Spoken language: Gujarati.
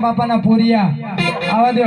બાપાના પૂરિયા. આવા દો